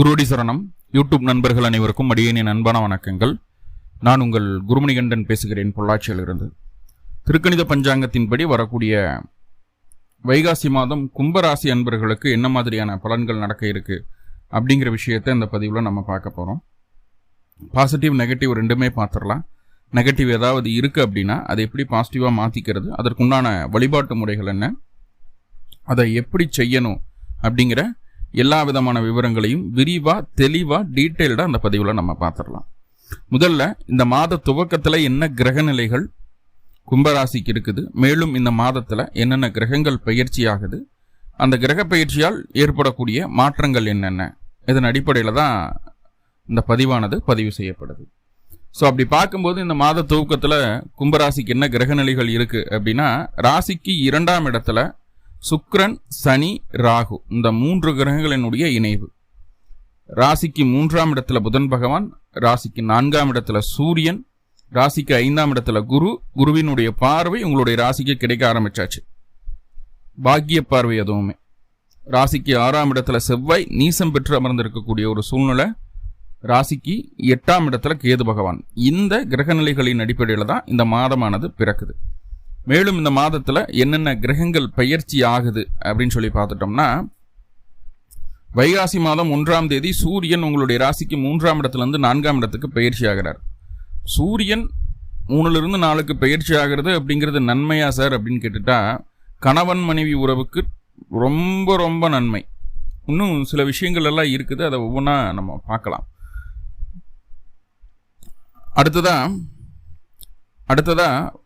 குருடி சரணம். யூடியூப் நண்பர்கள் அனைவருக்கும் அடியேனின் அன்பான வணக்கங்கள். நான் உங்கள் குருமணிகண்டன் பேசுகிறேன் பொள்ளாச்சியிலிருந்து. திருக்கணித பஞ்சாங்கத்தின்படி வரக்கூடிய வைகாசி மாதம் கும்பராசி அன்பர்களுக்கு என்ன மாதிரியான பலன்கள் நடக்க இருக்கு அப்படிங்கிற விஷயத்தை இந்த பதிவில் நம்ம பார்க்க போகிறோம் பாசிட்டிவ் நெகட்டிவ் ரெண்டுமே பார்த்துடலாம். நெகட்டிவ் ஏதாவது இருக்குது அப்படின்னா அதை எப்படி பாசிட்டிவாக மாற்றிக்கிறது அதற்குண்டான வழிபாட்டு முறைகள் என்ன அதை எப்படி செய்யணும் அப்படிங்கிற எல்லா விதமான விவரங்களையும் விரிவாக தெளிவாக டீட்டெயில்டாக அந்த பதிவில் நம்ம பார்த்துடலாம் முதல்ல இந்த மாத துவக்கத்தில் என்ன கிரகநிலைகள் கும்பராசிக்கு இருக்குது மேலும் இந்த மாதத்தில் என்னென்ன கிரகங்கள் பயிற்சி ஆகுது அந்த கிரக பயிற்சியால் ஏற்படக்கூடிய மாற்றங்கள் என்னென்ன இதன் அடிப்படையில் தான் இந்த பதிவானது பதிவு செய்யப்படுது. ஸோ அப்படி பார்க்கும்போது இந்த மாத துவக்கத்தில் கும்பராசிக்கு என்ன கிரகநிலைகள் இருக்குது அப்படின்னா ராசிக்கு இரண்டாம் இடத்துல சுக்ரன் சனி ராகு இந்த மூன்று கிரகங்களினுடைய இணைவு. ராசிக்கு மூன்றாம் இடத்துல புதன் பகவான் ராசிக்கு நான்காம் இடத்துல சூரியன் ராசிக்கு ஐந்தாம் இடத்துல குரு குருவினுடைய பார்வை உங்களுடைய ராசிக்கு கிடைக்க ஆரம்பிச்சாச்சு. பாக்கிய பார்வை எதுவுமே. ராசிக்கு ஆறாம் இடத்துல செவ்வாய் நீசம் பெற்று அமர்ந்திருக்கக்கூடிய ஒரு சூழ்நிலை. ராசிக்கு எட்டாம் இடத்துல கேது பகவான். இந்த கிரகநிலைகளின் அடிப்படையில் தான் இந்த மாதமானது பிறக்குது. மேலும் இந்த மாதத்தில் என்னென்ன கிரகங்கள் பயிற்சி ஆகுது அப்படின்னு சொல்லி பார்த்துட்டோம்னா வைகாசி மாதம் ஒன்றாம் தேதி சூரியன் உங்களுடைய ராசிக்கு மூன்றாம் இடத்துலேருந்து நான்காம் இடத்துக்கு பயிற்சி ஆகிறார். சூரியன் மூணுலேருந்து நாளுக்கு பயிற்சி ஆகிறது அப்படிங்கிறது நன்மையா சார் அப்படின்னு கேட்டுட்டா கணவன் மனைவி உறவுக்கு ரொம்ப ரொம்ப நன்மை. இன்னும் சில விஷயங்கள் எல்லாம் இருக்குது அதை ஒவ்வொன்றா நம்ம பார்க்கலாம். அடுத்ததாக அடுத்ததாக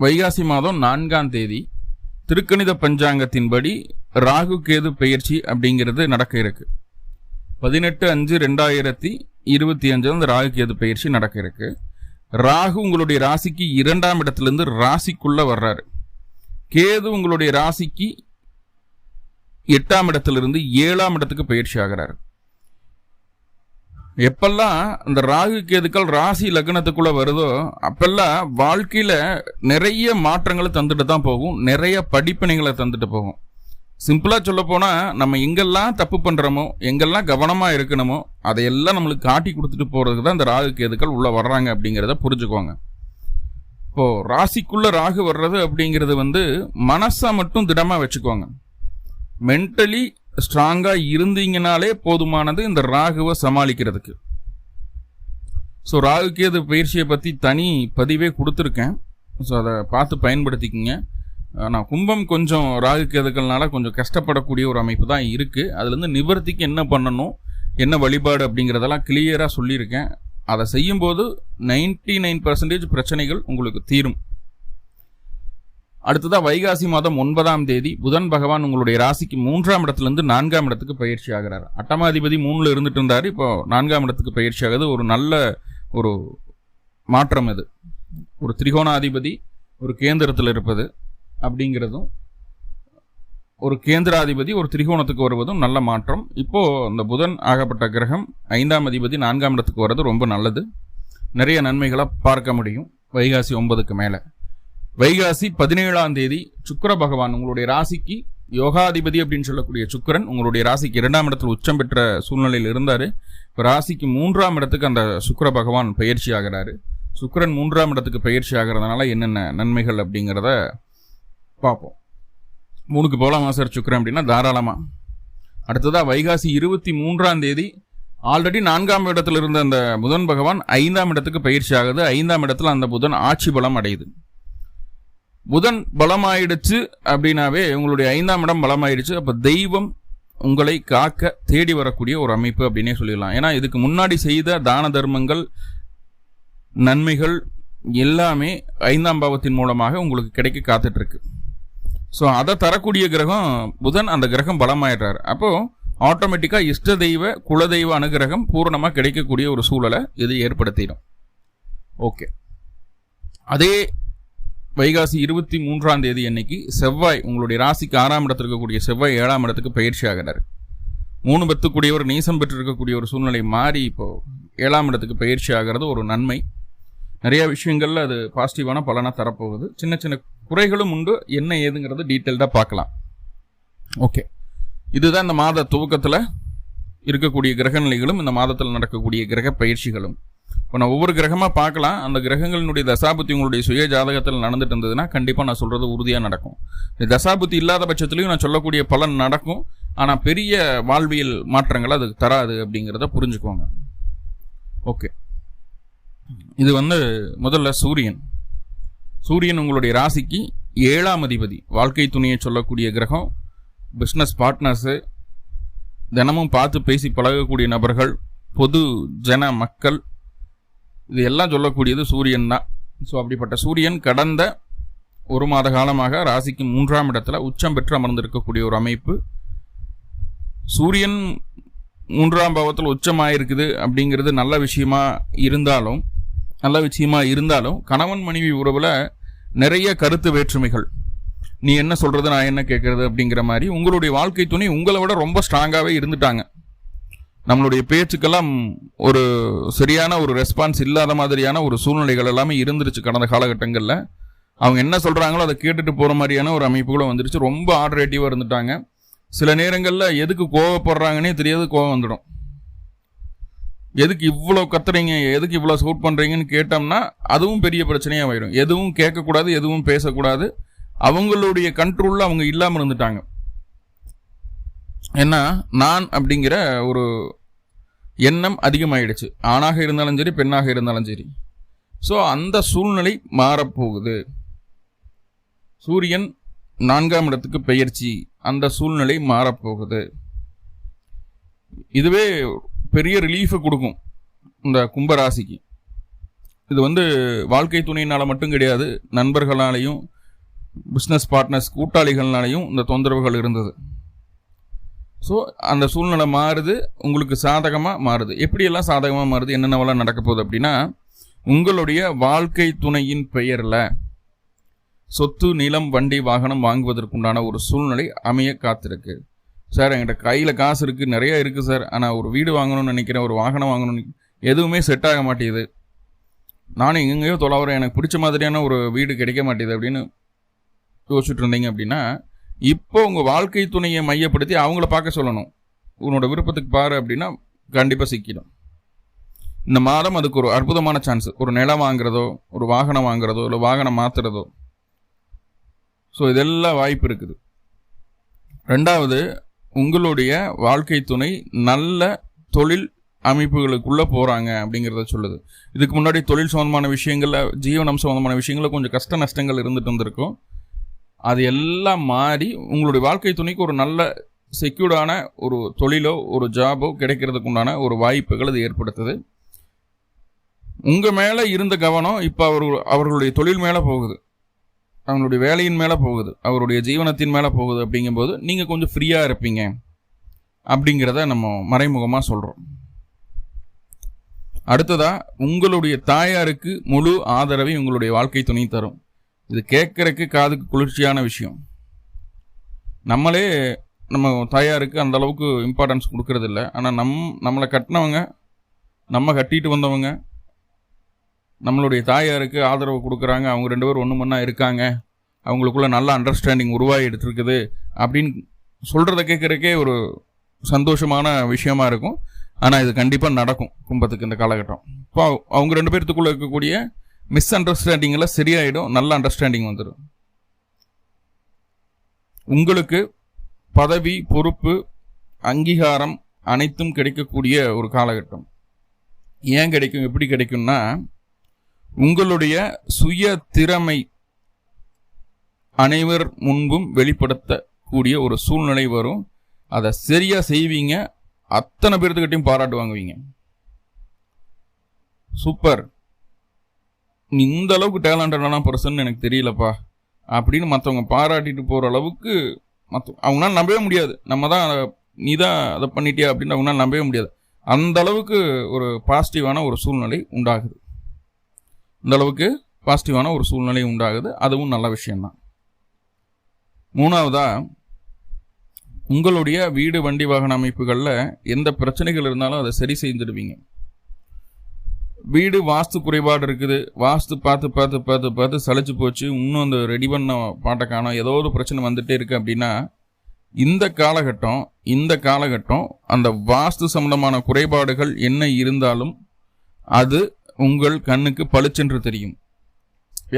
வைகாசி மாதம் நான்காம் தேதி திருக்கணித பஞ்சாங்கத்தின்படி ராகு கேது பெயர்ச்சி அப்படிங்கிறது நடக்க இருக்கு. பதினெட்டு அஞ்சு ரெண்டாயிரத்தி இருபத்தி அஞ்சு அந்த ராகு கேது பயிற்சி நடக்க இருக்கு. ராகு உங்களுடைய ராசிக்கு இரண்டாம் இடத்துலேருந்து ராசிக்குள்ள வர்றாரு. கேது உங்களுடைய ராசிக்கு எட்டாம் இடத்திலிருந்து ஏழாம் இடத்துக்கு பயிற்சி ஆகிறாரு. எப்பெல்லாம் இந்த ராகு கேதுக்கள் ராசி லக்னத்துக்குள்ள வருதோ அப்பெல்லாம் வாழ்க்கையில நிறைய மாற்றங்களை தந்துட்டு தான் போகும். நிறைய படிப்பினைகளை தந்துட்டு போகும். சிம்பிளா சொல்ல போனா நம்ம எங்கெல்லாம் தப்பு பண்றோமோ எங்கெல்லாம் கவனமா இருக்கணுமோ அதையெல்லாம் நம்மளுக்கு காட்டி கொடுத்துட்டு போறதுக்கு தான் இந்த ராகு கேதுக்கள் உள்ள வர்றாங்க அப்படிங்கிறத புரிஞ்சுக்கோங்க. இப்போ ராசிக்குள்ள ராகு வர்றது அப்படிங்கிறது வந்து மனசை மட்டும் திடமா வச்சுக்கோங்க. மென்டலி ஸ்ட்ராங்காக இருந்தீங்கனாலே போதுமானது இந்த ராகுவை சமாளிக்கிறதுக்கு. ஸோ ராகு கேது பயிற்சியை பற்றி தனி பதிவே கொடுத்துருக்கேன். ஸோ அதை பார்த்து பயன்படுத்திக்கிங்க. நான் கும்பம் கொஞ்சம் ராகு கேதுக்கள்னால கொஞ்சம் கஷ்டப்படக்கூடிய ஒரு அமைப்பு தான் இருக்குது அதுலேருந்து நிவர்த்திக்கு என்ன பண்ணணும் என்ன வழிபாடு அப்படிங்கிறதெல்லாம் கிளியராக சொல்லியிருக்கேன். அதை செய்யும்போது நைன்டி நைன் பர்சன்டேஜ் பிரச்சனைகள் உங்களுக்கு தீரும். அடுத்ததா வைகாசி மாதம் ஒன்பதாம் தேதி புதன் பகவான் உங்களுடைய ராசிக்கு மூன்றாம் இடத்துலேருந்து நான்காம் இடத்துக்கு பயிற்சி ஆகிறார். அட்டமாதிபதி மூணுல இருந்துட்டு இருந்தார். இப்போ நான்காம் இடத்துக்கு பயிற்சி ஆகுது. ஒரு நல்ல ஒரு மாற்றம் இது. ஒரு திரிகோணாதிபதி ஒரு கேந்திரத்தில் இருப்பது அப்படிங்கிறதும் ஒரு கேந்திராதிபதி ஒரு திரிகோணத்துக்கு வருவதும் நல்ல மாற்றம். இப்போது அந்த புதன் ஆகப்பட்ட கிரகம் ஐந்தாம் அதிபதி நான்காம் இடத்துக்கு வர்றது ரொம்ப நல்லது. நிறைய நன்மைகளை பார்க்க முடியும் வைகாசி ஒன்பதுக்கு மேலே. வைகாசி பதினேழாம் தேதி சுக்கர பகவான் உங்களுடைய ராசிக்கு யோகாதிபதி அப்படின்னு சொல்லக்கூடிய சுக்கரன் உங்களுடைய ராசிக்கு இரண்டாம் இடத்துல உச்சம் பெற்ற சூழ்நிலையில் இருந்தார். இப்போ ராசிக்கு மூன்றாம் இடத்துக்கு அந்த சுக்கர பகவான் பயிற்சி ஆகிறாரு. சுக்கரன் மூன்றாம் இடத்துக்கு பயிற்சி ஆகிறதுனால என்னென்ன நன்மைகள் அப்படிங்கிறத பார்ப்போம். மூணுக்கு போகலாமா சார் சுக்கரன் அப்படின்னா தாராளமாக அடுத்ததாக வைகாசி இருபத்தி மூன்றாம் தேதி ஆல்ரெடி நான்காம் இடத்துல இருந்த அந்த புதன் பகவான் ஐந்தாம் இடத்துக்கு பயிற்சி ஆகுது. ஐந்தாம் இடத்துல அந்த புதன் ஆட்சி பலம் அடையுது. புதன் பலமாயிடுச்சு அப்படின்னாவே உங்களுடைய ஐந்தாம் இடம் பலமாயிடுச்சு. அப்போ தெய்வம் உங்களை காக்க தேடி வரக்கூடிய ஒரு அமைப்பு அப்படின்னே சொல்லிடலாம். ஏன்னா இதுக்கு முன்னாடி செய்த தான தர்மங்கள் நன்மைகள் எல்லாமே ஐந்தாம் பாவத்தின் மூலமாக உங்களுக்கு கிடைக்க காத்துட்டு இருக்கு ஸோ அதை தரக்கூடிய கிரகம் புதன் அந்த கிரகம் பலமாயிடுறாரு. அப்போது ஆட்டோமேட்டிக்காக இஷ்ட தெய்வ குலதெய்வ அனுகிரகம் பூரணமாக கிடைக்கக்கூடிய ஒரு சூழலை இது ஏற்படுத்திடும். ஓகே அதே வைகாசி இருபத்தி மூன்றாம் தேதி அன்னைக்கு செவ்வாய் உங்களுடைய ராசிக்கு ஆறாம் இடத்துல இருக்கக்கூடிய செவ்வாய் ஏழாம் இடத்துக்கு பயிற்சி ஆகிறார். மூணு பத்துக்கூடியவர் நீசம் பெற்று இருக்கக்கூடிய ஒரு சூழ்நிலை மாறி இப்போ ஏழாம் இடத்துக்கு பயிற்சி ஆகிறது ஒரு நன்மை. நிறைய விஷயங்கள்ல அது பாசிட்டிவான பலனாக தரப்போகுது. சின்ன சின்ன குறைகளும் உண்டு. என்ன ஏதுங்கிறது டீட்டெயில்டாக பார்க்கலாம். ஓகே இதுதான் இந்த மாத துவக்கத்தில் இருக்கக்கூடிய கிரக நிலைகளும் இந்த மாதத்தில் நடக்கக்கூடிய கிரக பயிற்சிகளும். இப்போ நான் ஒவ்வொரு கிரகமாக பார்க்கலாம். அந்த கிரகங்களினுடைய தசாபுத்தி உங்களுடைய சுய ஜாதகத்தில் நடந்துட்டு இருந்ததுன்னா கண்டிப்பாக நான் சொல்கிறது உறுதியாக நடக்கும். இந்த தசாபுத்தி இல்லாத பட்சத்துலையும் நான் சொல்லக்கூடிய பலன் நடக்கும். ஆனால் பெரிய வாழ்வியல் மாற்றங்களை அது தராது அப்படிங்கிறத புரிஞ்சுக்கோங்க. ஓகே. இது வந்து முதல்ல சூரியன். சூரியன் உங்களுடைய ராசிக்கு ஏழாம் அதிபதி. வாழ்க்கை துணியை சொல்லக்கூடிய கிரகம் பிஸ்னஸ் பார்ட்னர்ஸு தினமும் பார்த்து பேசி பழகக்கூடிய நபர்கள் பொது ஜன மக்கள் இது எல்லாம் சொல்லக்கூடியது சூரியன் தான். ஸோ அப்படிப்பட்ட சூரியன் கடந்த ஒரு மாத காலமாக ராசிக்கு மூன்றாம் இடத்துல உச்சம் பெற்று அமர்ந்திருக்கக்கூடிய ஒரு அமைப்பு. சூரியன் மூன்றாம் பாவத்தில் உச்சமாயிருக்குது அப்படிங்கிறது நல்ல விஷயமா இருந்தாலும் நல்ல விஷயமா இருந்தாலும் கணவன் மனைவி உறவில் நிறைய கருத்து வேற்றுமைகள். நீ என்ன சொல்கிறது நான் என்ன கேட்குறது அப்படிங்கிற மாதிரி உங்களுடைய வாழ்க்கை துணை உங்களை விட ரொம்ப ஸ்ட்ராங்காகவே இருந்துட்டாங்க. நம்மளுடைய பேச்சுக்கெல்லாம் ஒரு சரியான ஒரு ரெஸ்பான்ஸ் இல்லாத மாதிரியான ஒரு சூழ்நிலைகள் எல்லாமே இருந்துருச்சு கடந்த காலகட்டங்களில். அவங்க என்ன சொல்கிறாங்களோ அதை கேட்டுட்டு போகிற மாதிரியான ஒரு அமைப்புகளும் வந்துருச்சு. ரொம்ப ஆட்ரேட்டிவாக இருந்துட்டாங்க. சில நேரங்களில் எதுக்கு கோவப்படுறாங்கன்னே தெரியாது கோவம் வந்துடும். எதுக்கு இவ்வளோ கத்துறீங்க எதுக்கு இவ்வளோ சூட் பண்ணுறீங்கன்னு கேட்டோம்னா அதுவும் பெரிய பிரச்சனையாக ஆயிடும் எதுவும் கேட்கக்கூடாது எதுவும் பேசக்கூடாது. அவங்களுடைய கண்ட்ரோலில் அவங்க இல்லாமல் இருந்துட்டாங்க. ஏன்னா நான் அப்படிங்கிற ஒரு எண்ணம் அதிகமாயிடுச்சு. ஆணாக இருந்தாலும் சரி பெண்ணாக இருந்தாலும் சரி. ஸோ அந்த சூழ்நிலை மாறப்போகுது. சூரியன் நான்காம் இடத்துக்கு பெயர்ச்சி அந்த சூழ்நிலை மாறப்போகுது. இதுவே பெரிய ரிலீஃபை கொடுக்கும் இந்த கும்பராசிக்கு. இது வந்து வாழ்க்கை துணையினால் மட்டும் கிடையாது நண்பர்களாலையும் பிஸ்னஸ் பார்ட்னர்ஸ் கூட்டாளிகள்னாலையும் இந்த தொந்தரவுகள் இருந்தது. ஸோ அந்த சூழ்நிலை மாறுது உங்களுக்கு சாதகமாக மாறுது. எப்படியெல்லாம் சாதகமாக மாறுது என்னென்னவெல்லாம் நடக்க போகுது அப்படின்னா உங்களுடைய வாழ்க்கை துணையின் பெயரில் சொத்து நிலம் வண்டி வாகனம் வாங்குவதற்குண்டான ஒரு சூழ்நிலை அமைய காத்திருக்கு. சார் என்கிட்ட கையில் காசு இருக்குது நிறைய இருக்குது சார். ஆனால் ஒரு வீடு வாங்கணும்னு நினைக்கிறேன் ஒரு வாகனம் வாங்கணும்னு எதுவுமே செட் ஆக மாட்டேங்குது. நானும் எங்கெங்கேயோ தொலைவுறேன் எனக்கு பிடிச்ச மாதிரியான ஒரு வீடு கிடைக்க மாட்டேது அப்படின்னு யோசிச்சுட்டு இருந்தீங்க அப்படின்னா இப்போ உங்கள் வாழ்க்கை துணையை மையப்படுத்தி அவங்கள பார்க்க சொல்லணும். உன்னோட விருப்பத்துக்கு பாரு அப்படின்னா கண்டிப்பாக சிக்கிடும். இந்த மாதம் அதுக்கு ஒரு அற்புதமான சான்ஸ் ஒரு நிலம் வாங்குறதோ ஒரு வாகனம் வாங்குறதோ இல்லை வாகனம் மாற்றுறதோ ஸோ இதெல்லாம் வாய்ப்பு இருக்குது. ரெண்டாவது உங்களுடைய வாழ்க்கை துணை நல்ல தொழில் அமைப்புகளுக்குள்ளே போகிறாங்க அப்படிங்கிறத சொல்லுது. இதுக்கு முன்னாடி தொழில் சம்மந்தமான விஷயங்களில் ஜீவனம் சம்மந்தமான விஷயங்களில் கொஞ்சம் கஷ்ட நஷ்டங்கள் இருந்துகிட்டு இருந்திருக்கும் அது எல்லாம் மாறி உங்களுடைய வாழ்க்கை துணைக்கு ஒரு நல்ல செக்யூர்டான ஒரு தொழிலோ ஒரு ஜாபோ கிடைக்கிறதுக்கு உண்டான ஒரு வாய்ப்புகள் அது ஏற்படுத்துது. உங்கள் மேலே இருந்த கவனம் இப்போ அவர் அவர்களுடைய தொழில் மேலே போகுது. அவங்களுடைய வேலையின் மேலே போகுது. அவருடைய ஜீவனத்தின் மேலே போகுது அப்படிங்கும்போது நீங்கள் கொஞ்சம் ஃப்ரீயாக இருப்பீங்க. அப்படிங்கிறத நம்ம மறைமுகமாக சொல்கிறோம் அடுத்ததாக உங்களுடைய தாயாருக்கு முழு ஆதரவை உங்களுடைய வாழ்க்கை துணை தரும். இது கேட்குறக்கு காதுக்கு குளிர்ச்சியான விஷயம். நம்மளே நம்ம தாயாருக்கு அந்த அளவுக்கு இம்பார்ட்டன்ஸ் கொடுக்கறதில்ல. ஆனால் நம் நம்மளை கட்டினவங்க நம்ம கட்டிட்டு வந்தவங்க நம்மளுடைய தாயாருக்கு ஆதரவு கொடுக்குறாங்க. அவங்க ரெண்டு பேரும் ஒன்று மண்ணா இருக்காங்க. அவங்களுக்குள்ள நல்ல அண்டர்ஸ்டாண்டிங் உருவாகி எடுத்துருக்குது அப்படின்னு சொல்கிறத கேட்குறக்கே ஒரு சந்தோஷமான விஷயமா இருக்கும். ஆனால் இது கண்டிப்பாக நடக்கும் கும்பத்துக்கு இந்த காலகட்டம். இப்போ அவங்க ரெண்டு பேர்த்துக்குள்ளே இருக்கக்கூடிய மிஸ் அண்டர்ஸ்டாண்டிங்கில் சரியாயிடும் நல்ல அண்டர்ஸ்டாண்டிங் வந்துடும் உங்களுக்கு பதவி பொறுப்பு அங்கீகாரம் அனைத்தும் கிடைக்கக்கூடிய ஒரு காலகட்டம். ஏன் கிடைக்கும் எப்படி கிடைக்கும்னா உங்களுடைய சுய திறமை அனைவர் முன்பும் வெளிப்படுத்தக்கூடிய ஒரு சூழ்நிலை வரும். அதை சரியாக செய்வீங்க அத்தனை பேர்த்துக்கிட்டையும் பாராட்டு வாங்குவீங்க. சூப்பர். நீ இந்த அளவுக்கு டேலண்டடான பர்சன் எனக்கு தெரியலப்பா. அப்படின்னு மற்றவங்க பாராட்டிட்டு போகிற அளவுக்கு மற்ற அவங்களால நம்பவே முடியாது. நம்ம தான் நீ தான் அதை பண்ணிட்டியா அப்படின்னு அவங்களால நம்பவே முடியாது. அந்த அளவுக்கு ஒரு பாசிட்டிவான ஒரு சூழ்நிலை உண்டாகுது. இந்த அளவுக்கு பாசிட்டிவான ஒரு சூழ்நிலை உண்டாகுது. அதுவும் நல்ல விஷயம்தான். மூணாவதா உங்களுடைய வீடு வண்டி வாகன அமைப்புகளில் எந்த பிரச்சனைகள் இருந்தாலும் அதை சரி செஞ்சிடுவீங்க வீடு வாஸ்து குறைபாடு இருக்குது. வாஸ்து பார்த்து பார்த்து பார்த்து பார்த்து சளைச்சு போச்சு. இன்னும் அந்த ரெடி பண்ண பாட்டை காணும். ஏதோ ஒரு பிரச்சனை வந்துட்டே இருக்கு அப்படின்னா இந்த காலகட்டம் இந்த காலகட்டம் அந்த வாஸ்து சம்பந்தமான குறைபாடுகள் என்ன இருந்தாலும் அது உங்கள் கண்ணுக்கு பளிச்சென்று தெரியும்.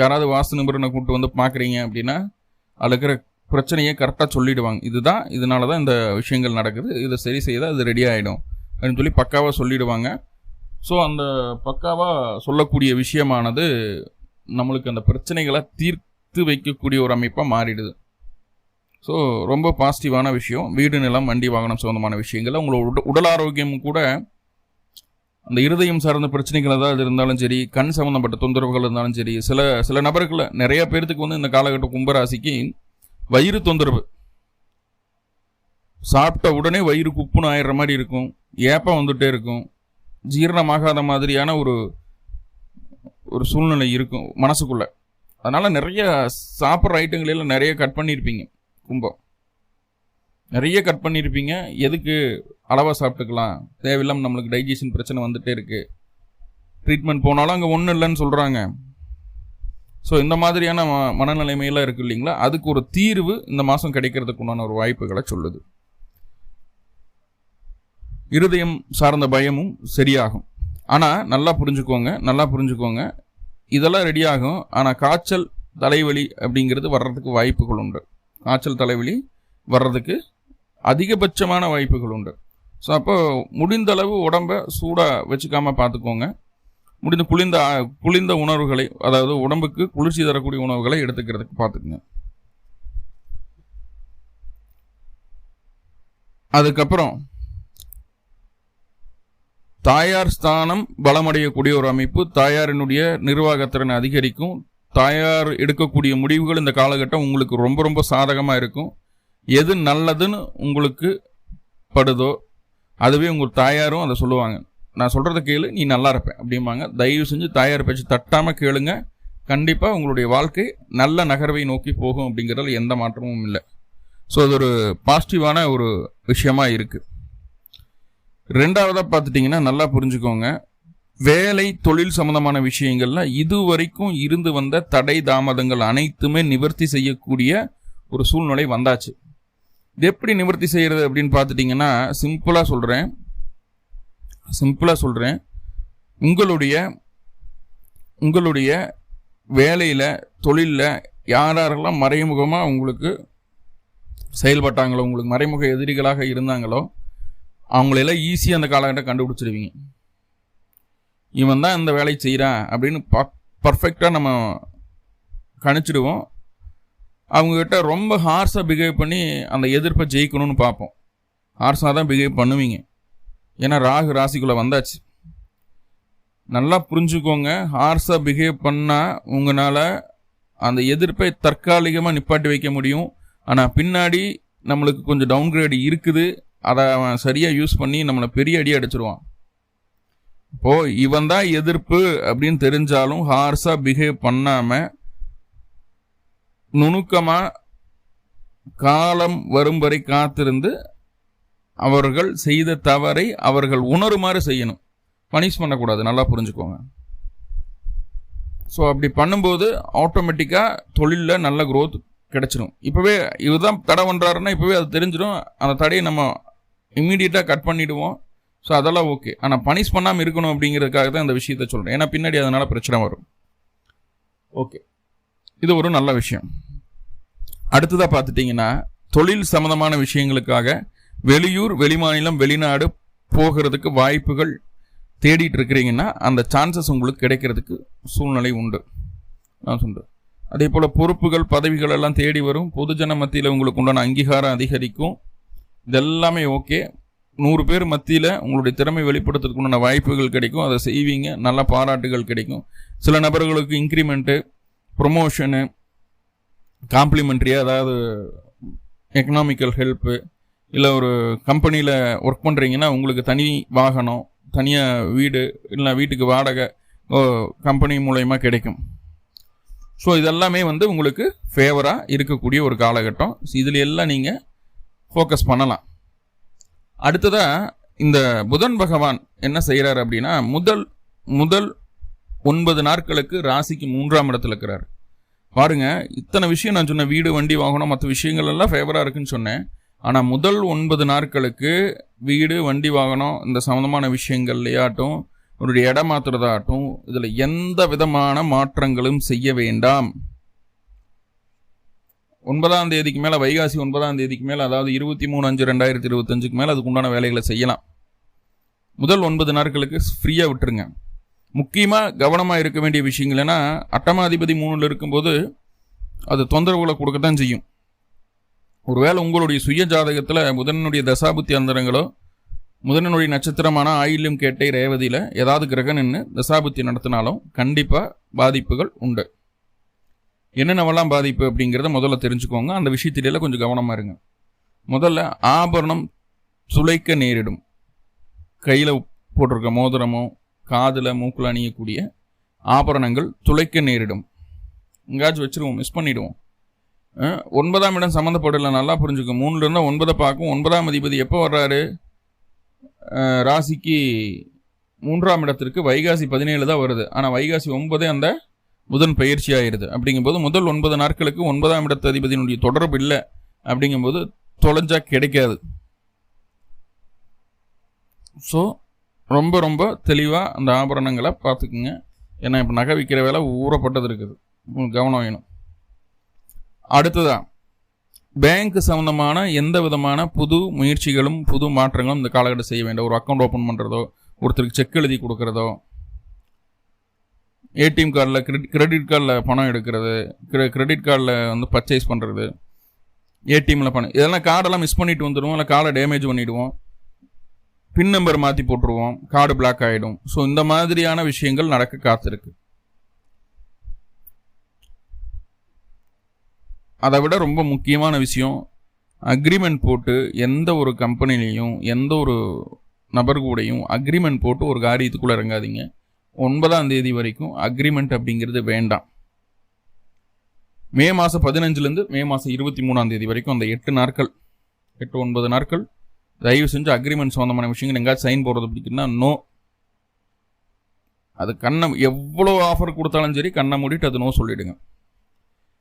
யாராவது வாஸ்து நிபுணனை கூப்பிட்டு வந்து பார்க்குறீங்க அப்படின்னா அதில் இருக்கிற பிரச்சனையை கரெக்டாக சொல்லிடுவாங்க. இதுதான் இதனால தான் இந்த விஷயங்கள் நடக்குது. இதை சரி செய்தால் இது ரெடி ஆகிடும் அப்படின்னு சொல்லி பக்காவாக சொல்லிடுவாங்க. ஸோ அந்த பக்காவாக சொல்லக்கூடிய விஷயமானது நம்மளுக்கு அந்த பிரச்சனைகளை தீர்த்து வைக்கக்கூடிய ஒரு அமைப்பாக மாறிடுது. ஸோ ரொம்ப பாசிட்டிவான விஷயம். வீடு நிலம் வண்டி வாகனம் சம்மந்தமான விஷயங்கள் உங்களோட உட உடல் ஆரோக்கியம் கூட அந்த இருதயம் சார்ந்த பிரச்சனைகள் ஏதாவது இருந்தாலும் சரி கண் சம்மந்தப்பட்ட தொந்தரவுகள் இருந்தாலும் சரி சில சில நபர்களை நிறைய பேர்த்துக்கு வந்து இந்த காலகட்டம் கும்பராசிக்கு வயிறு தொந்தரவு. சாப்பிட்ட உடனே வயிறு குப்புன்னு ஆயிடுற மாதிரி இருக்கும். ஏப்பம் வந்துகிட்டே இருக்கும். ஜீரணமாகாத மாதிரியான ஒரு ஒரு சூழ்நிலை இருக்கும் மனசுக்குள்ள. அதனால நிறைய சாப்பிட்ற ஐட்டங்களெல்லாம் நிறைய கட் பண்ணியிருப்பீங்க கும்பம். நிறைய கட் பண்ணியிருப்பீங்க எதுக்கு அளவாக சாப்பிட்டுக்கலாம் தேவையில்லாமல் நம்மளுக்கு டைஜஷன் பிரச்சனை வந்துகிட்டே இருக்குது ட்ரீட்மெண்ட் போனாலும் அங்கே ஒன்றும் இல்லைன்னு சொல்கிறாங்க ஸோ இந்த மாதிரியான ம மனநிலைமையெல்லாம் இருக்கு இல்லைங்களா? அதுக்கு ஒரு தீர்வு இந்த மாதம் கிடைக்கிறதுக்கு உண்டான ஒரு வாய்ப்புகளை சொல்லுது. இருதயம் சார்ந்த பயமும் சரியாகும். ஆனால் நல்லா புரிஞ்சுக்கோங்க நல்லா புரிஞ்சுக்கோங்க. இதெல்லாம் ரெடியாகும் ஆனால் காய்ச்சல் தலைவலி அப்படிங்கிறது வர்றதுக்கு வாய்ப்புகள் உண்டு. காய்ச்சல் தலைவலி வர்றதுக்கு அதிகபட்சமான வாய்ப்புகள் உண்டு. ஸோ அப்போ முடிந்த அளவு உடம்பை சூடாக வச்சுக்காமல் பார்த்துக்கோங்க. முடிந்த குளிர்ந்த குளிர்ந்த உணவுகளை அதாவது உடம்புக்கு குளிர்ச்சி தரக்கூடிய உணவுகளை எடுத்துக்கிறதுக்கு பார்த்துக்குங்க. அதுக்கப்புறம் தாயார் ஸ்தானம் பலமடையக்கூடிய ஒரு அமைப்பு. தாயாரினுடைய நிர்வாகத்திறன் அதிகரிக்கும். தாயார் எடுக்கக்கூடிய முடிவுகள் இந்த காலகட்டம் உங்களுக்கு ரொம்ப ரொம்ப சாதகமாக இருக்கும். எது நல்லதுன்னு உங்களுக்கு படுதோ அதுவே உங்கள் தாயாரும் அதை சொல்லுவாங்க. நான் சொல்கிறத கேளு நீ நல்லா இருப்பேன் அப்படிம்பாங்க. தயவு செஞ்சு தாயார் பேச்சு தட்டாமல் கேளுங்க. கண்டிப்பாக உங்களுடைய வாழ்க்கை நல்ல நகர்வை நோக்கி போகும் அப்படிங்கிறதுல எந்த மாற்றமும் இல்லை. ஸோ அது ஒரு பாசிட்டிவான ஒரு விஷயமாக இருக்குது ரெண்டாவதாக பார்த்துட்டிங்கன்னா நல்லா புரிஞ்சுக்கோங்க. வேலை தொழில் சம்பந்தமான விஷயங்கள்ல இதுவரைக்கும் இருந்து வந்த தடை தாமதங்கள் அனைத்துமே நிவர்த்தி செய்யக்கூடிய ஒரு சூழ்நிலை வந்தாச்சு. இது எப்படி நிவர்த்தி செய்கிறது அப்படின்னு பார்த்துட்டிங்கன்னா சிம்பிளாக சொல்கிறேன் சிம்பிளாக சொல்கிறேன் உங்களுடைய உங்களுடைய வேலையில் தொழிலில் யார் யாரெல்லாம் மறைமுகமாக உங்களுக்கு செயல்பட்டாங்களோ உங்களுக்கு மறைமுக எதிரிகளாக இருந்தாங்களோ அவங்களெல்லாம் ஈஸியாக அந்த காலகட்டம் கண்டுபிடிச்சிடுவீங்க இவன் தான் இந்த வேலையை செய்கிறான் அப்படின்னு ப பர்ஃபெக்டாக நம்ம கணிச்சிடுவோம். அவங்கக்கிட்ட ரொம்ப ஹார்ஸாக பிஹேவ் பண்ணி அந்த எதிர்ப்பை ஜெயிக்கணும்னு பார்ப்போம். ஹார்ஸாக தான் பிஹேவ் பண்ணுவீங்க. ஏன்னா ராகு ராசிக்குள்ளே வந்தாச்சு. நல்லா புரிஞ்சுக்கோங்க. ஹார்ஸாக பிஹேவ் பண்ணால் உங்களால் அந்த எதிர்ப்பை தற்காலிகமாக நிப்பாட்டி வைக்க முடியும். ஆனால் பின்னாடி நம்மளுக்கு கொஞ்சம் டவுன்கிரேடு இருக்குது. அதை அவன் சரியாக யூஸ் பண்ணி நம்மளை பெரிய அடி அடிச்சிருவான். இப்போது இவன் தான் எதிர்ப்பு அப்படின்னு தெரிஞ்சாலும் ஹார்ஸாக பிஹேவ் பண்ணாமல் நுணுக்கமாக காலம் வரும் வரை காத்திருந்து அவர்கள் செய்த தவறை அவர்கள் உணருமாறு செய்யணும். பனிஷ் பண்ணக்கூடாது நல்லா புரிஞ்சுக்கோங்க. ஸோ அப்படி பண்ணும்போது ஆட்டோமேட்டிக்காக தொழிலில் நல்ல க்ரோத் கிடச்சிடும் இப்போவே இதுதான் தடை பண்ணுறாருன்னா இப்போவே அது தெரிஞ்சிடும் அந்த தடையை நம்ம இம்மீடியட்டாக கட் பண்ணிவிடுவோம் ஸோ அதெல்லாம் ஓகே ஆனால் பனிஷ் பண்ணாமல் இருக்கணும் அப்படிங்கிறதுக்காக தான் இந்த விஷயத்த சொல்கிறேன் ஏன்னா பின்னாடி அதனால் பிரச்சனை வரும். ஓகே இது ஒரு நல்ல விஷயம். அடுத்ததாக பார்த்துட்டிங்கன்னா தொழில் சம்மந்தமான விஷயங்களுக்காக வெளியூர் வெளிமாநிலம் வெளிநாடு போகிறதுக்கு வாய்ப்புகள் தேடிட்டு இருக்கிறீங்கன்னா அந்த சான்சஸ் உங்களுக்கு கிடைக்கிறதுக்கு சூழ்நிலை உண்டு. நான் சொல்கிறேன் அதே போல் பொறுப்புகள் பதவிகள் எல்லாம் தேடி வரும். பொதுஜன மத்தியில் உங்களுக்கு உண்டான அங்கீகாரம் அதிகரிக்கும். இதெல்லாமே ஓகே. நூறு பேர் மத்தியில் உங்களுடைய திறமை வெளிப்படுத்துறதுக்கு உண்டான வாய்ப்புகள் கிடைக்கும். அதை செய்வீங்க. நல்ல பாராட்டுகள் கிடைக்கும். சில நபர்களுக்கு இன்க்ரிமெண்ட்டு ப்ரொமோஷனு காம்ப்ளிமெண்ட்ரியாக அதாவது எக்கனாமிக்கல் ஹெல்ப்பு இல்லை ஒரு கம்பெனியில் ஒர்க் பண்ணுறீங்கன்னா உங்களுக்கு தனி வாகனம் தனியாக வீடு இல்லை வீட்டுக்கு வாடகை கம்பெனி மூலயமா கிடைக்கும். ஸோ இதெல்லாமே வந்து உங்களுக்கு ஃபேவராக இருக்கக்கூடிய ஒரு காலகட்டம். இதில் எல்லாம் நீங்கள் ஃபோக்கஸ் பண்ணலாம். அடுத்ததாக இந்த புதன் பகவான் என்ன செய்கிறார் அப்படின்னா முதல் முதல் ஒன்பது நாட்களுக்கு ராசிக்கு மூன்றாம் இடத்துல இருக்கிறார். பாருங்க இத்தனை விஷயம் நான் சொன்னேன். வீடு வண்டி வாங்கணும் மற்ற விஷயங்கள் எல்லாம் ஃபேவராக இருக்குன்னு சொன்னேன். ஆனால் முதல் ஒன்பது நாட்களுக்கு வீடு வண்டி வாகனம் இந்த சம்மந்தமான விஷயங்கள்லையாட்டும் உங்களுடைய இடம் மாற்றுறதாகட்டும் இதில் எந்த விதமான மாற்றங்களும் செய்ய வேண்டாம். ஒன்பதாம் தேதிக்கு மேலே வைகாசி ஒன்பதாம் தேதிக்கு மேலே அதாவது இருபத்தி மூணு அஞ்சு ரெண்டாயிரத்தி இருபத்தஞ்சுக்கு மேலே அதுக்கு உண்டான வேலைகளை செய்யலாம். முதல் ஒன்பது நாட்களுக்கு ஃப்ரீயாக விட்டுருங்க. முக்கியமாக கவனமாக இருக்க வேண்டிய விஷயங்கள் ஏன்னா அட்டமாதிபதி மூணில் இருக்கும்போது அது தொந்தரவுகளை கொடுக்கத்தான் செய்யும். ஒருவேளை உங்களுடைய சுய ஜாதகத்தில் புதனுடைய தசாபுத்தி அந்தரங்களோ முதனுடைய நட்சத்திரமான ஆயிலும் கேட்டை ரேவதியில் ஏதாவது கிரகம் நின்று தசாபுத்தி நடத்தினாலும் கண்டிப்பாக பாதிப்புகள் உண்டு. என்னென்னவெல்லாம் பாதிப்பு அப்படிங்கிறத முதல்ல தெரிஞ்சுக்கோங்க. அந்த விஷயத்தில கொஞ்சம் கவனமாக இருங்க. முதல்ல ஆபரணம் சுளைக்க நேரிடும். கையில் போட்டிருக்க மோதிரமோ காதில் மூக்கில் அணியக்கூடிய ஆபரணங்கள் துளைக்க நேரிடும். எங்காச்சும் வச்சுருவோம் மிஸ் பண்ணிவிடுவோம் ஒன்பதாம் இடம் சம்மந்தப்படலை நல்லா புரிஞ்சுக்கும் மூணுலேருந்து ஒன்பதை பார்க்கும். ஒன்பதாம் அதிபதி எப்போ வர்றாரு? ராசிக்கு மூன்றாம் இடத்திற்கு வைகாசி பதினேழு தான் வருது. ஆனால் வைகாசி ஒன்பதே அந்த புதன் பயிற்சி ஆயிடுது அப்படிங்கும்போது முதல் ஒன்பது நாட்களுக்கு ஒன்பதாம் இடத்து அதிபதியினுடைய தொடர்பு இல்லை. அப்படிங்கும்போது தொலைஞ்சா கிடைக்காது. ஸோ ரொம்ப ரொம்ப தெளிவாக அந்த ஆபரணங்களை பார்த்துக்குங்க. ஏன்னா இப்போ நகை விற்கிற வேலை ஊறப்பட்டது இருக்குது. கவனம் வேணும். அடுத்ததான் பேங்க் சம்மந்தமான எந்த விதமான புது முயற்சிகளும் புது மாற்றங்களும் இந்த காலகட்டம் செய்ய வேண்டாம். ஒரு அக்கௌண்ட் ஓப்பன் பண்ணுறதோ ஒருத்தருக்கு செக் எழுதி கொடுக்குறதோ ஏடிஎம் கார்டில் கிரெடிட் கிரெடிட் கார்டில் பணம் எடுக்கிறது கிரெடிட் கார்டில் வந்து பர்ச்சேஸ் பண்ணுறது ஏடிஎம்மில் பணம் இதெல்லாம் கார்டெல்லாம் மிஸ் பண்ணிட்டு வந்துடுவோம் இல்லை கார்டை டேமேஜ் பண்ணிவிடுவோம் பின் நம்பர் மாற்றி போட்டுருவோம் கார்டு பிளாக் ஆகிடும் ஸோ இந்த மாதிரியான விஷயங்கள் நடக்க காத்திருக்கு. அதை விட ரொம்ப முக்கியமான விஷயம் அக்ரிமெண்ட் போட்டு எந்த ஒரு கம்பெனிலையும் எந்த ஒரு நபர் கூடையும் அக்ரிமெண்ட் போட்டு ஒரு காரியத்துக்குள்ளே இறங்காதீங்க. ஒன்பதாம் தேதி வரைக்கும் அக்ரிமெண்ட் அப்படிங்கிறது வேண்டாம். மே மாதம் பதினஞ்சுலேருந்து மே மாதம் இருபத்தி மூணாம் தேதி வரைக்கும் அந்த எட்டு நாட்கள் எட்டு ஒன்பது நாட்கள் தயவு செஞ்சு அக்ரிமெண்ட் சம்மந்தமான விஷயங்கள் எங்கேயாச்சும் சைன் போடுறது பிடிக்குன்னா நோ அது கண்ணை எவ்வளோ ஆஃபர் கொடுத்தாலும் சரி கண்ணை மூடிட்டு அது நோ சொல்லிவிடுங்க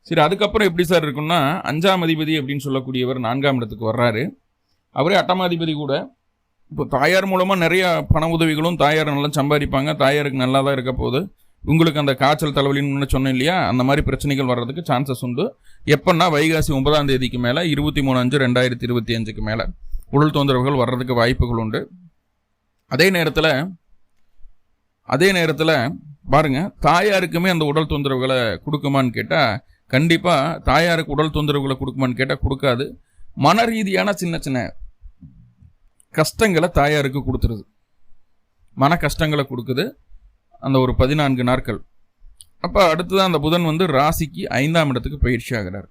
சரி அதுக்கப்புறம் எப்படி சார் இருக்குன்னா அஞ்சாம் அதிபதி அப்படின்னு சொல்லக்கூடியவர் நான்காம் இடத்துக்கு வர்றாரு. அவரே அட்டமாதிபதி கூட இப்போ தாயார் மூலமாக நிறைய பண உதவிகளும் தாயார் நல்லா சம்பாதிப்பாங்க. தாயாருக்கு நல்லா தான் இருக்க போது உங்களுக்கு அந்த காய்ச்சல் தலைவலின்னு சொன்னேன் இல்லையா? அந்த மாதிரி பிரச்சனைகள் வர்றதுக்கு சான்சஸ் உண்டு. எப்போன்னா வைகாசி ஒன்பதாம் தேதிக்கு மேலே இருபத்தி மூணு அஞ்சு ரெண்டாயிரத்தி இருபத்தி அஞ்சுக்கு மேலே உடல் தொந்தரவுகள் வர்றதுக்கு வாய்ப்புகள் உண்டு. அதே நேரத்தில் அதே நேரத்தில் பாருங்க தாயாருக்குமே அந்த உடல் தொந்தரவுகளை கொடுக்குமான்னு கேட்டால் கண்டிப்பாக தாயாருக்கு உடல் தொந்தரவுகளை கொடுக்குமான்னு கேட்டால் கொடுக்காது. மன ரீதியான சின்ன சின்ன கஷ்டங்களை தாயாருக்கு கொடுத்துருது. மன கஷ்டங்களை கொடுக்குது. அந்த ஒரு பதினான்கு நாட்கள். அப்போ அடுத்ததான் அந்த புதன் வந்து ராசிக்கு ஐந்தாம் இடத்துக்கு பயிற்சி ஆகிறார்.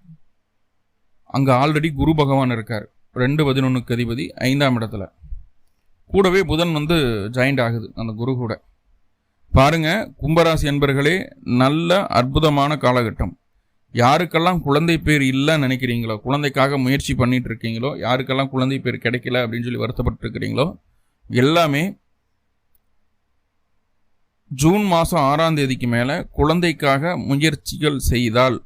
அங்கே ஆல்ரெடி குரு பகவான் இருக்கார். ரெண்டு பதினொன்றுக்கு அதிபதி ஐந்தாம் இடத்துல. கூடவே புதன் வந்து ஜாயிண்ட் ஆகுது அந்த குரு கூட. பாருங்க கும்பராசி என்பர்களே நல்ல அற்புதமான காலகட்டம். யாருக்கெல்லாம் குழந்தை பேர் இல்லைன்னு நினைக்கிறீங்களோ குழந்தைக்காக முயற்சி பண்ணிட்டு இருக்கீங்களோ யாருக்கெல்லாம் குழந்தை பேர் கிடைக்கல அப்படின்னு சொல்லி வருத்தப்பட்டுருக்கிறீங்களோ எல்லாமே ஜூன் மாதம் ஆறாம் தேதிக்கு மேலே குழந்தைக்காக முயற்சிகள் செய்தால்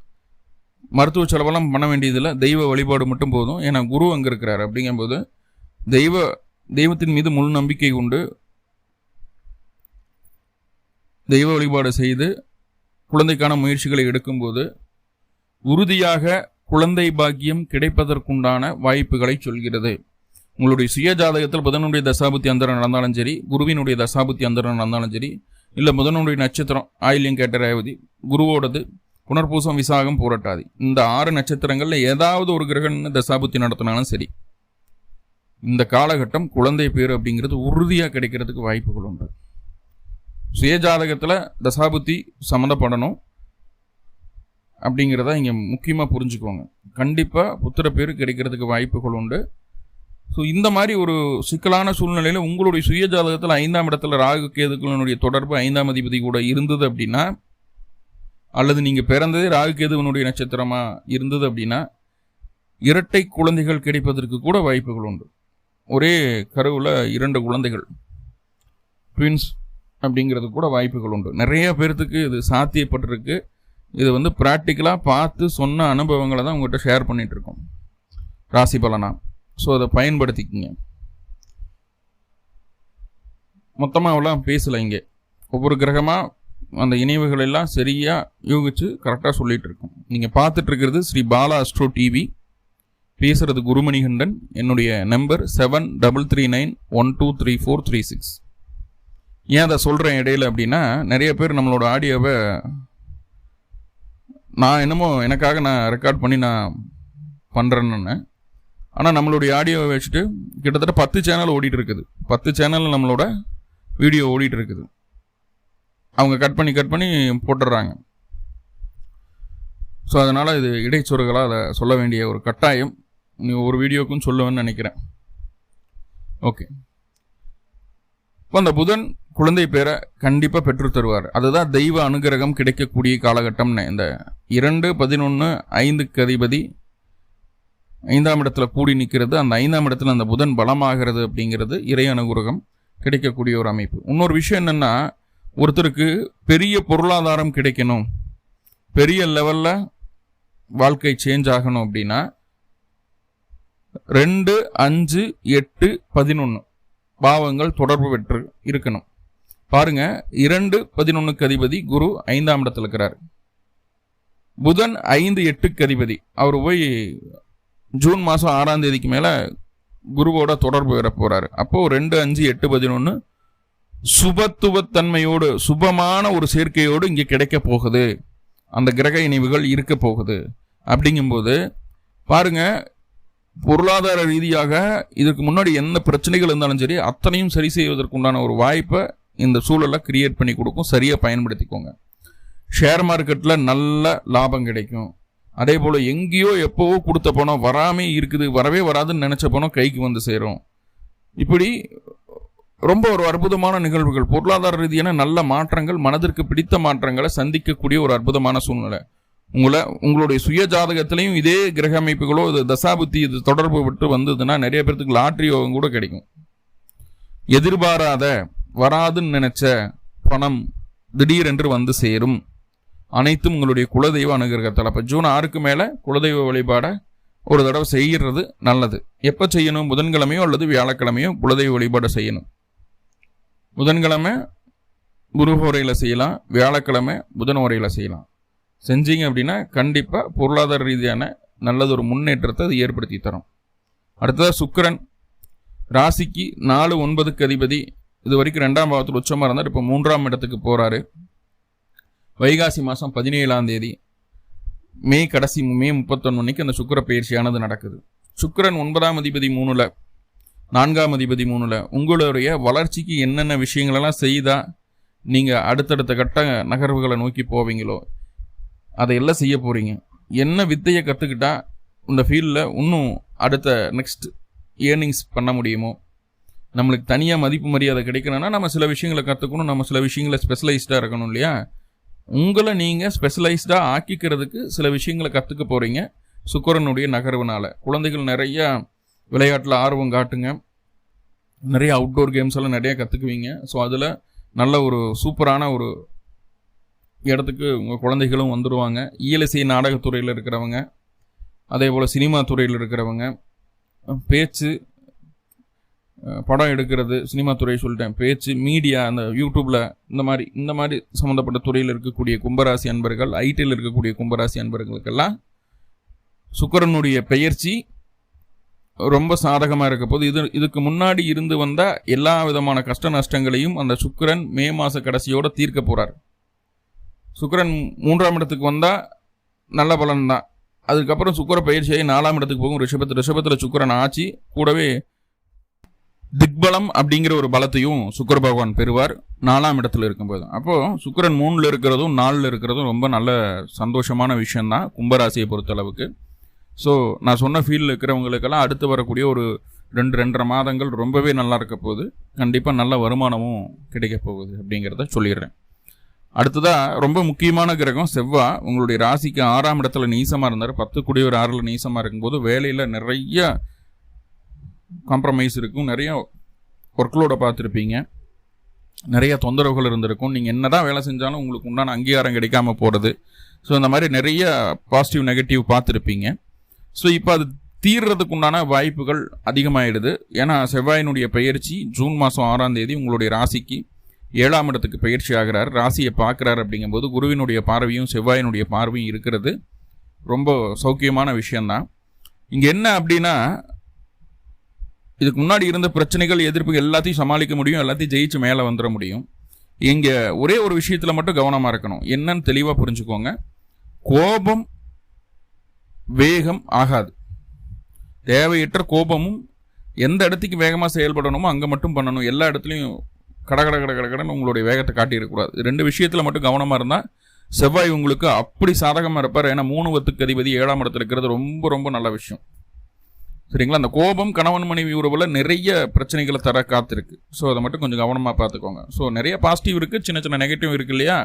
மருத்துவ செலவெல்லாம் பண்ண வேண்டியதில்லை தெய்வ வழிபாடு மட்டும் போதும். ஏன்னா குரு அங்கே இருக்கிறார் அப்படிங்கும்போது தெய்வ தெய்வத்தின் மீது முழு நம்பிக்கை உண்டு. தெய்வ வழிபாடு செய்து குழந்தைக்கான முயற்சிகளை எடுக்கும்போது உறுதியாக குழந்தை பாக்கியம் கிடைப்பதற்குண்டான வாய்ப்புகளை சொல்கிறது. உங்களுடைய சுய ஜாதகத்தில் புதனுடைய தசாபுத்தி அந்தரம் நடந்தாலும் சரி குருவினுடைய தசாபுத்தி அந்தரம் நடந்தாலும் சரி இல்லை புதனுடைய நட்சத்திரம் ஆயில்யம் கேட்ட ரேவதி குருவோடது புனர்பூசம் விசாகம் பூரட்டாதி. இந்த ஆறு நட்சத்திரங்களில் ஏதாவது ஒரு கிரகம்னு தசாபுத்தி நடத்தினாலும் சரி இந்த காலகட்டம் குழந்தை பேர் அப்படிங்கிறது உறுதியாக கிடைக்கிறதுக்கு வாய்ப்புகள் உண்டு. சுயஜாதகத்தில் தசாபுத்தி சம்மந்தப்படணும் அப்படிங்கிறத இங்கே முக்கியமாக புரிஞ்சுக்கோங்க. கண்டிப்பாக புத்திர பேர் கிடைக்கிறதுக்கு வாய்ப்புகள் உண்டு. ஸோ இந்த மாதிரி ஒரு சிக்கலான சூழ்நிலையில் உங்களுடைய சுய ஜாதகத்தில் ஐந்தாம் இடத்துல ராகு கேதுக்களினுடைய தொடர்பு ஐந்தாம் அதிபதி கூட இருந்தது அப்படின்னா அல்லது நீங்கள் பிறந்ததே ராகு கேதுவனுடைய நட்சத்திரமாக இருந்தது அப்படின்னா இரட்டை குழந்தைகள் கிடைப்பதற்கு கூட வாய்ப்புகள் உண்டு. ஒரே கருவில் இரண்டு குழந்தைகள் ட்வின்ஸ் அப்படிங்கிறது கூட வாய்ப்புகள் உண்டு. நிறைய பேர்த்துக்கு இது சாத்தியப்பட்டிருக்கு. இது வந்து ப்ராக்டிக்கலாக பார்த்து சொன்ன அனுபவங்களை தான் உங்கள்கிட்ட ஷேர் பண்ணிகிட்ருக்கோம் ராசி பலனா. ஸோ அதை பயன்படுத்திக்கிங்க. மொத்தமாக அவ்வளோ பேசலை இங்கே. ஒவ்வொரு கிரகமாக அந்த இணைவுகள் எல்லாம் சரியாக யூகிச்சு கரெக்டாக சொல்லிகிட்டு இருக்கோம். நீங்கள் பார்த்துட்ருக்கிறது ஸ்ரீ பாலா அஸ்ட்ரோ டிவி பேசுகிறது குருமணிகண்டன். என்னுடைய number seven double three nine one two three four three six ஏன் அதை சொல்கிறேன் இடையில அப்படின்னா நிறைய பேர் நம்மளோட ஆடியோவை நான் என்னமோ எனக்காக நான் ரெக்கார்ட் பண்ணி நான் பண்ணுறேன்னு ஆனால் நம்மளுடைய ஆடியோவை வச்சுட்டு கிட்டத்தட்ட பத்து சேனல் ஓடிட்டு இருக்குது பத்து சேனல் நம்மளோட வீடியோ ஓடிட்டு இருக்குது அவங்க கட் பண்ணி கட் பண்ணி போட்டுடுறாங்க ஸோ அதனால் இது இடைச்சொருகளாக அதை சொல்ல வேண்டிய ஒரு கட்டாயம். நீ ஒரு வீடியோக்கும் சொல்லுவேன்னு நினைக்கிறேன். ஓகே இப்போ அந்த புதன் குழந்தை பேரை கண்டிப்பாக பெற்று தருவார். அதுதான் தெய்வ அனுகிரகம் கிடைக்கக்கூடிய காலகட்டம்னு. இந்த இரண்டு பதினொன்று ஐந்துக்கு அதிபதி ஐந்தாம் இடத்துல கூடி நிற்கிறது அந்த ஐந்தாம் இடத்துல அந்த புதன் பலமாகிறது அப்படிங்கிறது இறை அனுகிரகம் கிடைக்கக்கூடிய ஒரு அமைப்பு. இன்னொரு விஷயம் என்னென்னா ஒருத்தருக்கு பெரிய பொருளாதாரம் கிடைக்கணும். பெரிய லெவலில் வாழ்க்கை சேஞ்ச் ஆகணும் அப்படின்னா ரெண்டு அஞ்சு எட்டு பதினொன்று பாவங்கள் தொடர்பு பெற்று இருக்கணும். பாருங்க இரண்டு பதினொன்னுக்கு அதிபதி குரு ஐந்தாம் இடத்துல இருக்கிறார். புதன் ஐந்து எட்டுக்கு அதிபதி. அவர் போய் ஜூன் மாதம் ஆறாம் தேதிக்கு மேலே குருவோட தொடர்பு வர போகிறாரு அப்போது ரெண்டு அஞ்சு எட்டு பதினொன்று சுபத்துவத்தன்மையோடு சுபமான ஒரு சேர்க்கையோடு இங்கே கிடைக்க போகுது. அந்த கிரக இணைவுகள் இருக்க போகுது. அப்படிங்கும்போது பாருங்க பொருளாதார ரீதியாக இதுக்கு முன்னாடி என்ன பிரச்சனைகள் இருந்தாலும் சரி அத்தனையும் சரி செய்வதற்குண்டான ஒரு வாய்ப்பை இந்த சூழலை கிரியேட் பண்ணி கொடுக்கும் சரியாக பயன்படுத்திக்கோங்க. ஷேர் மார்க்கெட்டில் நல்ல லாபம் கிடைக்கும். அதே போல் எங்கேயோ எப்போவோ கொடுத்த பணம் வராமே இருக்குது வரவே வராதுன்னு நினச்ச பணம் கைக்கு வந்து சேரும். இப்படி ரொம்ப ஒரு அற்புதமான நிகழ்வுகள். பொருளாதார ரீதியான நல்ல மாற்றங்கள் மனதிற்கு பிடித்த மாற்றங்களை சந்திக்கக்கூடிய ஒரு அற்புதமான சூழ்நிலை. உங்களை உங்களுடைய சுய ஜாதகத்திலையும் இதே கிரக அமைப்புகளோ இது தசாபுத்தி இது தொடர்பு விட்டு வந்ததுன்னா நிறைய பேர்த்துக்கு லாட்ரி யோகம் கூட கிடைக்கும். எதிர்பாராத வராதுன்னு நினைச்ச பணம் திடீரென்று வந்து சேரும். அனைத்தும் உங்களுடைய குலதெய்வ அனுகிரகத்தில். அப்போ ஜூன் ஆறுக்கு மேலே குலதெய்வ வழிபாடை ஒரு தடவை செய்கிறது நல்லது. எப்போ செய்யணும்? புதன்கிழமையோ அல்லது வியாழக்கிழமையோ குலதெய்வ வழிபாடை செய்யணும். புதன்கிழமை குரு உரையில் செய்யலாம். வியாழக்கிழமை புதன் உரையில் செய்யலாம். செஞ்சீங்க அப்படின்னா கண்டிப்பாக பொருளாதார ரீதியான நல்லது ஒரு முன்னேற்றத்தை அது ஏற்படுத்தி தரும். அடுத்ததாக சுக்கரன். ராசிக்கு நாலு ஒன்பதுக்கு அதிபதி இது வரைக்கும் ரெண்டாம் பாவத்தில் உச்சமாக இருந்தார். இப்போ மூன்றாம் இடத்துக்கு போகிறாரு வைகாசி மாதம் பதினேழாம் தேதி மே கடைசி மே முப்பத்தொன்னுக்கு அந்த சுக்கர பயிற்சியானது நடக்குது. சுக்கரன் ஒன்பதாம் அதிபதி மூணில் நான்காம் அதிபதி மூணில் உங்களுடைய வளர்ச்சிக்கு என்னென்ன விஷயங்களெல்லாம் செய்தால் நீங்கள் அடுத்தடுத்த கட்ட நகர்வுகளை நோக்கி போவீங்களோ அதையெல்லாம் செய்ய போகிறீங்க என்ன வித்தையை கற்றுக்கிட்டால் இந்த ஃபீல்டில் இன்னும் அடுத்த நெக்ஸ்ட் ஏர்னிங்ஸ் பண்ண முடியுமோ நம்மளுக்கு தனியாக மதிப்பு மரியாதை கிடைக்கணும்னா நம்ம சில விஷயங்களை கற்றுக்கணும் நம்ம சில விஷயங்களை ஸ்பெஷலைஸ்டாக இருக்கணும் இல்லையா? உங்களை நீங்கள் ஸ்பெஷலைஸ்டாக ஆக்கிக்கிறதுக்கு சில விஷயங்களை கற்றுக்க போகிறீங்க சுக்கரனுடைய நகர்வுனால். குழந்தைகள் நிறையா விளையாட்டில் ஆர்வம் காட்டுங்க. நிறைய அவுட்டோர் கேம்ஸ் எல்லாம் நிறையா கற்றுக்குவீங்க ஸோ அதில் நல்ல ஒரு சூப்பரான ஒரு இடத்துக்கு உங்கள் குழந்தைகளும் வந்துடுவாங்க இயலிசை நாடகத்துறையில் இருக்கிறவங்க. அதே போல் சினிமா துறையில் இருக்கிறவங்க. பேச்சு படம் எடுக்கிறது சினிமா துறை சொல்லிட்டேன். பேச்சு மீடியா அந்த யூடியூப்பில் இந்த மாதிரி இந்த மாதிரி சம்மந்தப்பட்ட துறையில் இருக்கக்கூடிய கும்பராசி அன்பர்கள் ஐடியில் இருக்கக்கூடிய கும்பராசி அன்பர்களுக்கெல்லாம் சுக்கரனுடைய பெயர்ச்சி ரொம்ப சாதகமாக இருக்க போது இது இதுக்கு முன்னாடி இருந்து வந்த எல்லா விதமான கஷ்ட நஷ்டங்களையும் அந்த சுக்கரன் மே மாத கடைசியோடு தீர்க்க போகிறார் சுக்கரன் மூன்றாம் இடத்துக்கு வந்தால் நல்ல பலன் தான். அதுக்கப்புறம் சுக்கர பயிற்சியை நாலாம் இடத்துக்கு போகும். ரிஷபத்து ரிஷபத்தில் சுக்கரன் ஆச்சு கூடவே திக்பலம் அப்படிங்கிற ஒரு பலத்தையும் சுக்கர பகவான் பெறுவார். நாலாம் இடத்துல இருக்கும்போது. அப்போது சுக்கரன் மூணில் இருக்கிறதும் நாலில் இருக்கிறதும் ரொம்ப நல்ல சந்தோஷமான விஷயந்தான் கும்பராசியை பொறுத்தளவுக்கு. ஸோ நான் சொன்ன ஃபீல்டில் இருக்கிறவங்களுக்கெல்லாம் அடுத்து வரக்கூடிய ஒரு ரெண்டு ரெண்டரை மாதங்கள் ரொம்பவே நல்லா இருக்க போகுது. கண்டிப்பாக நல்ல வருமானமும் கிடைக்க போகுது அப்படிங்கிறத சொல்லிடுறேன். அடுத்ததாக ரொம்ப முக்கியமான கிரகம் செவ்வா. உங்களுடைய ராசிக்கு ஆறாம் இடத்துல நீசமாக இருந்தார். பத்து குடியோர் ஆறில் நீசமாக இருக்கும்போது வேலையில் நிறைய காம்ப்ரமைஸ் இருக்கும். நிறைய ஒர்க்லோடை பார்த்துருப்பீங்க. நிறைய தொந்தரவுகள் இருந்திருக்கும். நீங்கள் என்ன தான் வேலை செஞ்சாலும் உங்களுக்கு உண்டான அங்கீகாரம் கிடைக்காம போகிறது ஸோ இந்த மாதிரி நிறைய பாசிட்டிவ் நெகட்டிவ் பார்த்துருப்பீங்க. ஸோ இப்போ அது தீர்றதுக்கு உண்டான வாய்ப்புகள் அதிகமாகிடுது ஏன்னா செவ்வாயினுடைய பயிற்சி ஜூன் மாதம் ஆறாம் தேதி உங்களுடைய ராசிக்கு ஏழாம் இடத்துக்கு பயிற்சி ஆகிறார். ராசியை பார்க்குறாரு அப்படிங்கும்போது குருவினுடைய பார்வையும் செவ்வாயினுடைய பார்வையும் இருக்கிறது. ரொம்ப சௌக்கியமான விஷயந்தான் இங்கே என்ன அப்படின்னா இதுக்கு முன்னாடி இருந்த பிரச்சனைகள் எதிர்ப்பு எல்லாத்தையும் சமாளிக்க முடியும் எல்லாத்தையும் ஜெயிச்சு மேலே வந்துட முடியும். இங்கே ஒரே ஒரு விஷயத்தில் மட்டும் கவனமாக இருக்கணும். என்னன்னு தெளிவாக புரிஞ்சுக்கோங்க. கோபம் வேகம் ஆகாது. தேவையற்ற கோபமும் எந்த இடத்துக்கு வேகமாக செயல்படணுமோ அங்கே மட்டும் பண்ணணும். எல்லா இடத்துலையும் கட கட கட உங்களுடைய வேகத்தை காட்டியிருக்கக்கூடாது ரெண்டு விஷயத்தில் மட்டும் கவனமாக இருந்தால் செவ்வாய் உங்களுக்கு அப்படி சாதகமாக இருப்பார். ஏன்னா மூணு வத்துக்கு அதிபதி ஏழாம் இடத்துல இருக்கிறது ரொம்ப ரொம்ப நல்ல விஷயம். சரிங்களா? அந்த கோபம் கணவன் மனைவி உறவில் நிறைய பிரச்சனைகளை தர காத்திருக்கு. ஸோ அதை மட்டும் கொஞ்சம் கவனமாக பார்த்துக்கோங்க. ஸோ நிறைய பாசிட்டிவ் இருக்குது சின்ன சின்ன நெகட்டிவ் இருக்குது இல்லையா?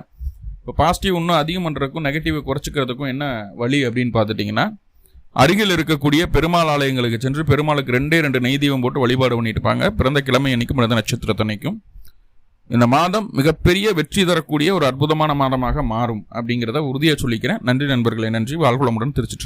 இப்போ பாசிட்டிவ் இன்னும் அதிகம் பண்ணுறதுக்கும் நெகட்டிவை குறைச்சிக்கிறதுக்கும் என்ன வழி அப்படின்னு பார்த்துட்டிங்கன்னா அருகில் இருக்கக்கூடிய பெருமாள் ஆலயங்களுக்கு சென்று பெருமாளுக்கு ரெண்டே ரெண்டு நெய்தீபம் போட்டு வழிபாடு பண்ணிட்டு இருப்பாங்க. பிறந்த கிழமை அன்னைக்கும் பிறந்த நட்சத்திரத்தன்னைக்கும் இந்த மாதம் மிகப்பெரிய வெற்றி தரக்கூடிய ஒரு அற்புதமான மாதமாக மாறும் அப்படிங்கிறத உறுதியாக சொல்லிக்கிறேன். நன்றி நண்பர்களே நன்றி. வாழ்குளமுடன் திருச்சி